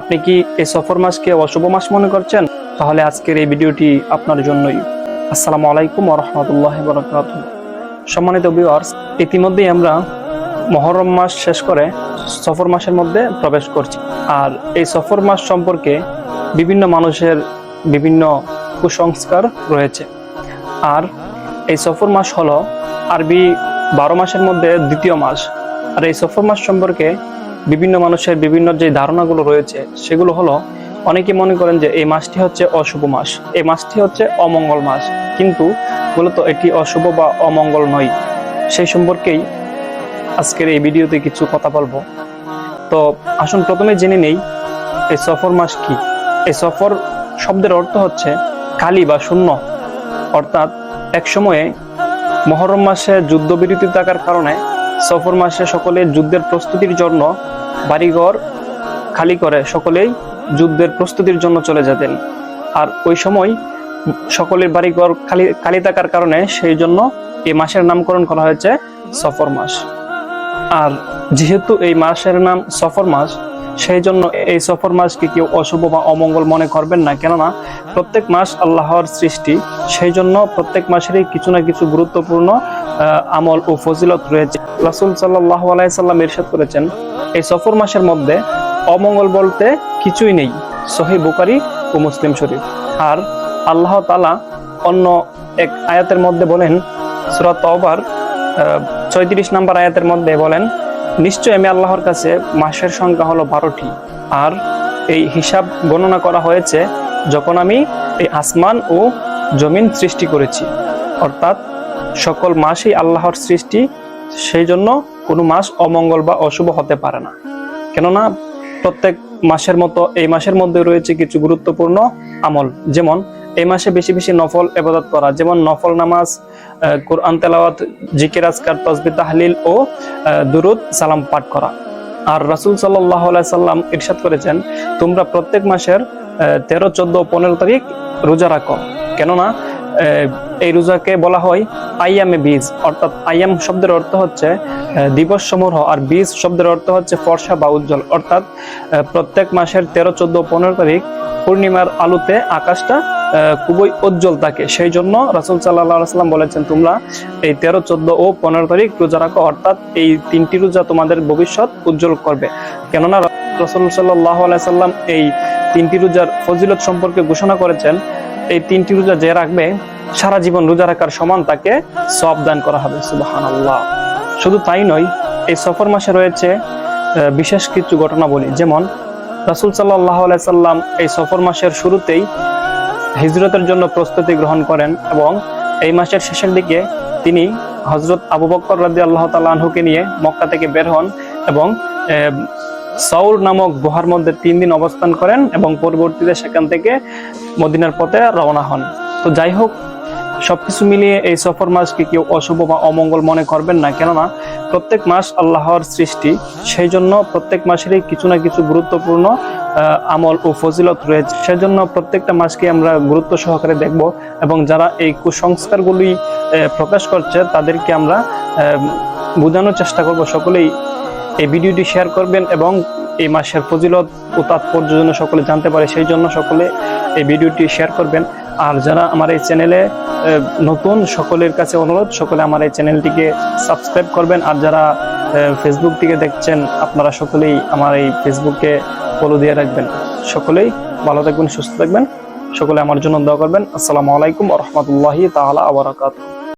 আপনি কি এই সফর মাসকে অশুভ মাস মনে করছেন? তাহলে আজকের এই ভিডিওটি আপনার জন্যই। আসসালামু আলাইকুম রহমতুল্লাহ বরকাত সম্মানিত ভিউয়ার্স ইতিমধ্যেই আমরা মহরম মাস শেষ করে সফর মাসের মধ্যে প্রবেশ করছি। আর এই সফর মাস সম্পর্কে বিভিন্ন মানুষের বিভিন্ন কুসংস্কার রয়েছে। আর এই সফর মাস হলো আরবি বারো মাসের মধ্যে দ্বিতীয় মাস। আর এই সফর মাস সম্পর্কে বিভিন্ন মানুষের বিভিন্ন যে ধারণাগুলো রয়েছে, সেগুলো হলো, অনেকে মনে করেন যে এই মাসটি হচ্ছে অশুভ মাস। এই মাসটি হচ্ছে অমঙ্গল মাস। কিন্তু মূলত এটি অশুভ বা অমঙ্গল নয়। সেই সম্পর্কেই আজকের এই ভিডিওতে কিছু কথা বলব। তো আসুন, প্রথমে জেনে নেই, এই সফর মাস কি? এই সফর শব্দের অর্থ হচ্ছে কালি বা শূন্য। অর্থাৎ এক সময়ে মহরম মাসে যুদ্ধবিরতি থাকার কারণে সফর মাসে সকলে যুদ্ধের প্রস্তুতির জন্য বাড়িঘর খালি করে সকলেই যুদ্ধের প্রস্তুতির জন্য চলে যেতেন। আর ওই সময় সকলের বাড়িঘর খালি খালি থাকার কারণে সেই জন্য এই মাসের নামকরণ করা হয়েছে সফর মাস। আর যেহেতু এই মাসের নাম সফর মাস সেই জন্য এই সফর মাসকে কেউ অশুভ বা অমঙ্গল মনে করবেন না। কেননা প্রত্যেক মাস আল্লাহর সৃষ্টি সেই জন্য প্রত্যেক মাসেরই কিছু না কিছু গুরুত্বপূর্ণ আমল ও ফজিলত রয়েছে। রাসুল সাল্লাহ আলাইসাল্লাম ইরশাদ করেছেন, এই সফর মাসের মধ্যে অমঙ্গল বলতে কিছুই নেই, সহি বুকারি ও মুসলিম শরীফ। আর আল্লাহ তালা অন্য এক আয়াতের মধ্যে বলেন সুরাত তওবার ছয়ত্রিশ নম্বর আয়াতের মধ্যে বলেন নিশ্চয় আমি আল্লাহর কাছে মাসের সংখ্যা হলো বারোটি। আর এই হিসাব গণনা করা হয়েছে যখন আমি এই আসমান ও জমিন সৃষ্টি করেছি। অর্থাৎ সকল মাসই আল্লাহর সৃষ্টি, সেই জন্য কোনো মাস অমঙ্গল বা অশুভ হতে পারে না। কেননা প্রত্যেক মাসের মতো এই মাসের মধ্যে রয়েছে কিছু গুরুত্বপূর্ণ আমল। যেমন এই মাসে বেশি বেশি নফল এবাদত করা। যেমন নফল নামাজ কোরআন তেলাওয়াত, জিকির, আজকার, তসবি, তাহলিল ও দুরুদ, সালাম পাঠ করা। আর রাসুল সাল্লাহ সাল্লাম ইরশাদ করেছেন, তোমরা প্রত্যেক মাসের তেরো, চোদ্দ পনেরো তারিখ রোজা রাখো। কেননা এই রোজাকে বলা হয় আইয়ামে বীজ, অর্থাৎ আইয়াম শব্দের অর্থ হচ্ছে দিবস সমূহ, আর বীজ শব্দের অর্থ হচ্ছে ফর্সা বা উজ্জ্বল। অর্থাৎ প্রত্যেক মাসের তেরো, চোদ্দ, পনেরো তারিখ পূর্ণিমার আলোতে আকাশটা খুবই উজ্জ্বল থাকে। সেই জন্য রাসুল সাল্লাহ সাল্লাম বলেছেন, তোমরা এই তেরো, চোদ্দ ও পনেরো তারিখ রোজা রাখো, অর্থাৎ এই তিনটি রোজা তোমাদের ভবিষ্যৎ উজ্জ্বল করবে। কেননা রসুল সাল্লাহ সাল্লাম এই তিনটি রোজার ফজিলত সম্পর্কে ঘোষণা করেছেন এই তিনটি রোজা যে রাখবে, সারা জীবন রোজা রাখার সমান তাকে সব দান করা হবে সুবাহান শুধু তাই নয়, এই সফর মাসে রয়েছে বিশেষ কিছু ঘটনা বলি যেমন, রাসুল সাল্লাহ সাল্লাম এই সফর মাসের শুরুতেই হিজরতের জন্য প্রস্তুতি গ্রহণ করেন এবং এই মাসের শেষের দিকে তিনি হজরত আবু বক্কর রাজি আল্লাহ তালহুকে নিয়ে মক্কা থেকে বের হন এবং সাউর নামক গুহার মধ্যে তিন দিন অবস্থান করেন এবং পরবর্তীতে সেখান থেকে মদিনার পথে রওনা হন। তো যাই হোক, সবকিছু মিলিয়ে এই সফর মাসকে কেউ অশুভ বা অমঙ্গল মনে করবেন না, কেননা প্রত্যেক মাস আল্লাহর সৃষ্টি, সেই জন্য প্রত্যেক মাসেরই কিছু না কিছু গুরুত্বপূর্ণ আমল ও ফজিলত রয়েছে। সেজন্য প্রত্যেকটা মাসকে আমরা গুরুত্ব সহকারে দেখব এবং যারা এই কুসংস্কারগুলি প্রকাশ করছে তাদেরকে আমরা বোঝানোর চেষ্টা করব সকলেই। এই ভিডিওটি শেয়ার করবেন এবং এই মাসের ফজিলত ও তাৎপর্য যেন সকলে জানতে পারে, সেই জন্য সকলে এই ভিডিওটি শেয়ার করবেন। আর যারা আমার এই চ্যানেলে নতুন, সকলের কাছে অনুরোধ, সকলে আমার এই চ্যানেলটিকে সাবস্ক্রাইব করবেন। আর যারা ফেসবুক থেকে দেখছেন, আপনারা সকলেই আমার এই ফেসবুকে ফলো দিয়ে রাখবেন। সকলেই ভালো থাকবেন, সুস্থ থাকবেন। সকলে আমার জন্য দোয়া করবেন। আসসালামু আলাইকুম রহমতুল্লাহি তাআলা আবরাকাতুহু